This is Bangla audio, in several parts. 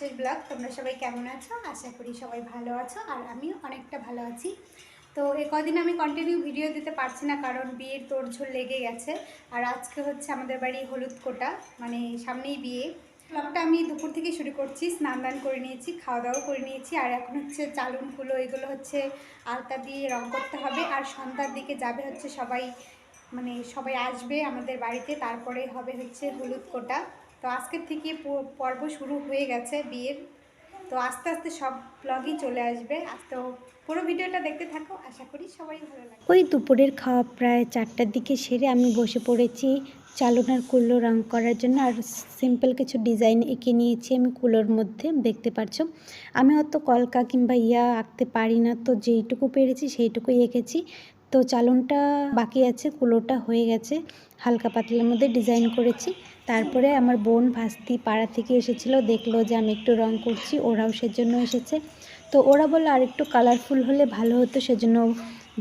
বিশ্বাস ব্লগ, তোমরা সবাই কেমন আছো? আশা করি সবাই ভালো আছো, আর আমিও অনেকটা ভালো আছি। তো এ কদিন আমি কন্টিনিউ ভিডিও দিতে পারছি না, কারণ বিয়ের তোড়ঝোড় লেগে গেছে। আর আজকে হচ্ছে আমাদের বাড়ি হলুদ কোটা মানে সামনেই বিয়ে। ব্লগটা আমি দুপুর থেকে শুরু করছি, স্নান দান করে নিয়েছি, খাওয়া দাওয়া করে নিয়েছি, আর এখন হচ্ছে চালুনগুলো এগুলো হচ্ছে আলতা দিয়ে রং করতে হবে, আর সন্ধ্যার দিকে যাবে হচ্ছে সবাই মানে সবাই আসবে আমাদের বাড়িতে, তারপরে হবে হচ্ছে হলুদ কোটা। তো আজকের থেকে পর্ব শুরু হয়ে গেছে বিয়ের। তো আস্তে আস্তে সব ব্লগই চলে আসবে। তো পুরো ভিডিওটা দেখতে থাকো। আশা করি সবাই ভালো লাগবে। ওই দুপুরের খাওয়া প্রায় চারটার দিকে সেরে আমি বসে পড়েছি চালনার কুলো রং করার জন্য আর সিম্পল কিছু ডিজাইন এঁকে নিয়েছি আমি কুলোর মধ্যে, দেখতে পারছ। আমি অত কলকা কিংবা ইয়া আঁকতে পারি না, তো যেইটুকু পেরেছি সেইটুকুই এঁকেছি। তো চালনটা বাকি আছে, কুলোটা হয়ে গেছে, হালকা পাতলার মধ্যে ডিজাইন করেছি। তারপরে আমার বোন ভাস্তি পাড়া থেকে এসেছিল, দেখল যে আমি একটু রং করছি, ওরাও সেজন্য এসেছে। তো ওরা বলল আর একটু কালারফুল হলে ভালো হতো, সেজন্য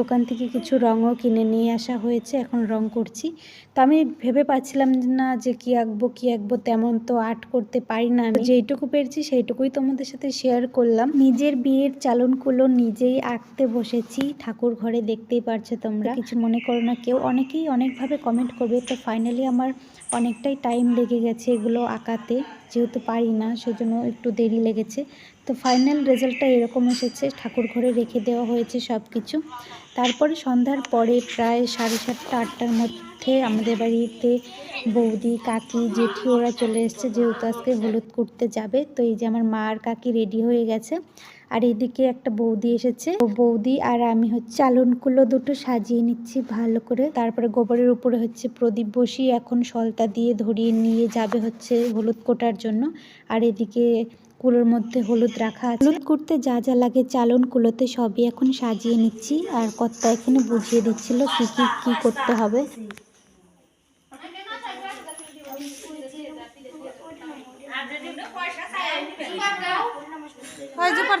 দোকান থেকে কিছু রঙও কিনে নিয়ে আসা হয়েছে, এখন রং করছি। তো আমি ভেবে পাচ্ছিলাম না যে কী আঁকবো কী আঁকবো, তেমন তো আর্ট করতে পারি না আমি। যেইটুকু পেরেছি সেইটুকুই তোমাদের সাথে শেয়ার করলাম। নিজের বিয়ের চালনগুলো নিজেই আঁকতে বসেছি, ঠাকুর ঘরে দেখতেই পারছ তোমরা। কিছু মনে করো না, কেউ অনেকেই অনেকভাবে কমেন্ট করবে, তো ফাইনালি আমার অনেকটাই টাইম লেগে গেছে এগুলো আঁকাতে, যেহেতু পারি না, সেজন্য একটু দেরি লেগেছে। তো ফাইনাল রেজাল্টটা এরকম এসেছে, ঠাকুর ঘরে রেখে দেওয়া হয়েছে সব কিছু তারপরে সন্ধ্যার পরে প্রায় সাড়ে সাতটা, আটটার মধ্যে আমাদের বাড়িতে বৌদি, কাকি, জেঠি ওরা চলে এসছে, যেহেতু আজকে হলুদ করতে যাবে, তো এই যে আমার মা আর কাকি রেডি হয়ে গেছে। আর এদিকে একটা বৌদি এসেছে। বৌদি আর আমি হচ্ছে চালনগুলো দুটো সাজিয়ে নিচ্ছি ভালো করে। তারপরে গোবরের উপরে হচ্ছে প্রদীপ বসিয়ে এখন সলতা দিয়ে ধরিয়ে নিয়ে যাবে হচ্ছে হলুদ কোটার জন্য। আর এদিকে কুলোর মধ্যে হলুদ রাখা আছে। হলুদ করতে যা যা লাগে চালন কুলোতে সবই এখন সাজিয়ে নিচ্ছি। আর কর্তা এখানে বুঝিয়ে দিচ্ছিল কি কি কি করতে হবে। ওই যে পার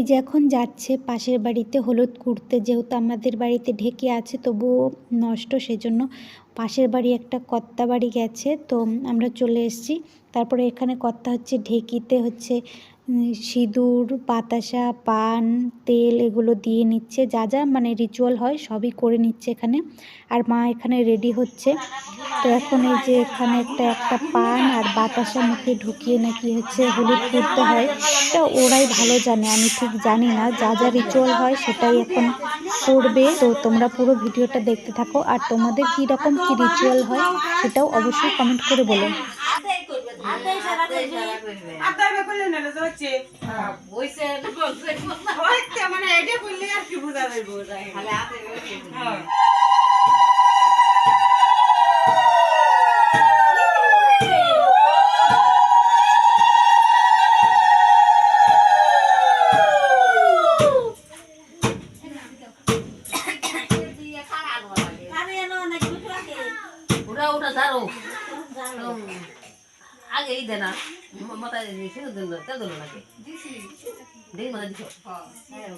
এই যে এখন যাচ্ছে পাশের বাড়িতে হলুদ কুড়তে যেহেতু আমাদের বাড়িতে ঢেকে আছে, তবুও নষ্ট, সেজন্য পাশের বাড়ি একটা কর্তা বাড়ি গেছে, তো আমরা চলে এসেছি। তারপরে এখানে কর্তা হচ্ছে, ঢেকিতে হচ্ছে সিঁদুর, বাতাসা, পান, তেল এগুলো দিয়ে নিচ্ছে। যা যা মানে রিচুয়াল হয় সবই করে নিচ্ছে এখানে। আর মা এখানে রেডি হচ্ছে। তো এখন এই যে এখানে একটা একটা পান আর বাতাসা মুখে ঢুকিয়ে নাকি হচ্ছে হলুদ করতে হয়। এটা ওরাই ভালো জানে, আমি ঠিক জানি না। যা যা রিচুয়াল হয় সেটাই এখন করবে। তো তোমরা পুরো ভিডিওটা দেখতে থাকো। আর তোমাদের কী রকম কী রিচুয়াল হয় সেটাও অবশ্যই কমেন্ট করে বলো। মানে এটা করলে আর কি বোঝা যাইব হ্যাঁ। ওটা ওটা ধরো আগেই দে না মাথায় দিয়েছিল দিল তা দিল নাকি? দিই মাথা দিছ? হ্যাঁ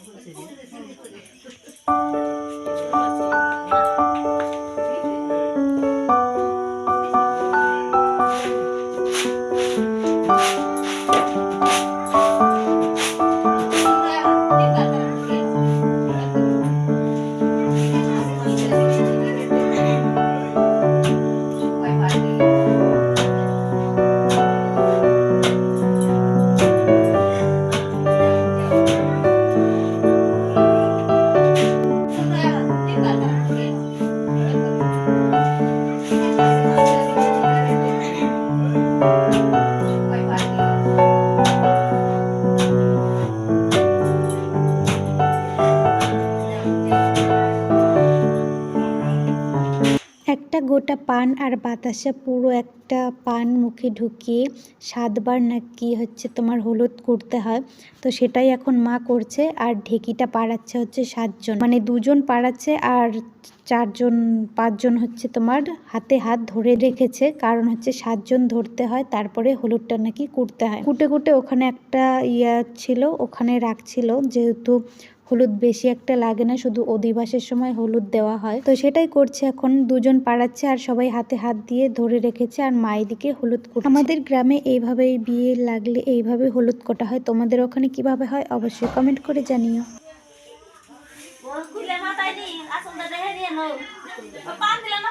আর বাতাসা পুরো একটা পান মুখে ঢুকিয়ে সাতবার নাকি হচ্ছে তোমার হলুদ করতে হয়। তো সেটাই এখন মা করছে আর ঢেকিটা পাড়াচ্ছে হচ্ছে সাতজন। মানে দুজন পাড়াচ্ছে আর চারজন, পাঁচজন হচ্ছে তোমার হাতে হাত ধরে রেখেছে। কারণ হচ্ছে সাতজন ধরতে হয়, তারপরে হলুদটা নাকি কুটতে হয়। কুটে কুটে ওখানে একটা ইয়া ছিল, ওখানে রাখছিল যেহেতু হলুদ বেশি একটা লাগে না শুধু অধিবাসের সময় হলুদ দেওয়া হয়। তো সেটাই করছে এখন দুজন পাড়াচ্ছে আর সবাই হাতে হাত দিয়ে ধরে রেখেছে আর মায়ের দিকে হলুদ করছে। আমাদের গ্রামে এইভাবেই বিয়ে লাগলে এইভাবে হলুদ কটা হয়? তোমাদের ওখানে কীভাবে হয়? অবশ্যই কমেন্ট করে জানিও। খুলে মাথায় দিন আসলটা দেখে দিয়ে পান দিলে না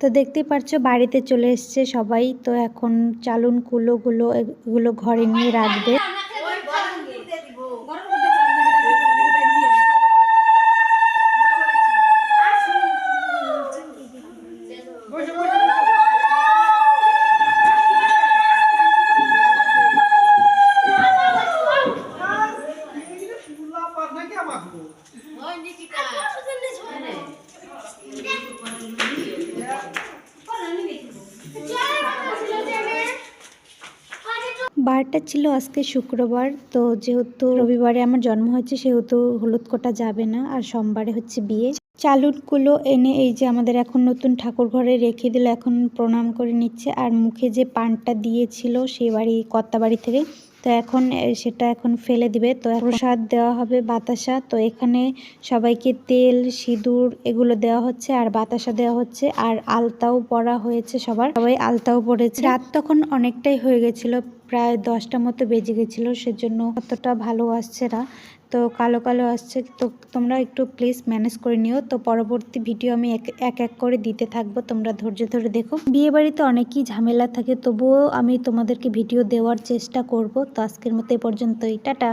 তো দেখতেই পারছ, বাড়িতে চলে এসছে সবাই। তো এখন চালুন, কুলোগুলো, এগুলো ঘরে নিয়ে রাখবে। বারটা ছিল আজকে শুক্রবার, তো যেহেতু রবিবারে আমার জন্ম হয়েছে, সেহেতু হলুদ কোটা যাবে না, আর সোমবারে হচ্ছে বিয়ে। চালুনগুলো এনে এই যে আমাদের এখন নতুন ঠাকুর ঘরে রেখে দিল, এখন প্রণাম করে নিচ্ছে, আর মুখে যে পানটা দিয়েছিল, সে বাড়ি, কর্তা বাড়ি থেকে তো এখন সেটা এখন ফেলে দিবে। তো প্রসাদ দেওয়া হবে বাতাসা। তো এখানে সবাইকে তেল, সিঁদুর এগুলো দেওয়া হচ্ছে আর বাতাসা দেওয়া হচ্ছে আর আলতাও পরা হয়েছে সবার। সবাই আলতাও পরেছে। রাত তখন অনেকটাই হয়ে গেছিল। প্রায় দশটা মতো বেজে গেছিল, সেজন্য অতটা ভালো আসছে না। তো কালো কালো আসছে, তো তোমরা একটু প্লিজ ম্যানেজ করে নিও। তো পরবর্তী ভিডিও আমি এক এক করে দিতে থাকব, তোমরা ধৈর্য ধরে দেখো। বিয়ে বাড়িতে অনেকই ঝামেলা থাকে, তবুও আমি তোমাদেরকে ভিডিও দেওয়ার চেষ্টা করব। তো আজকের মতো এ পর্যন্তই, টাটা।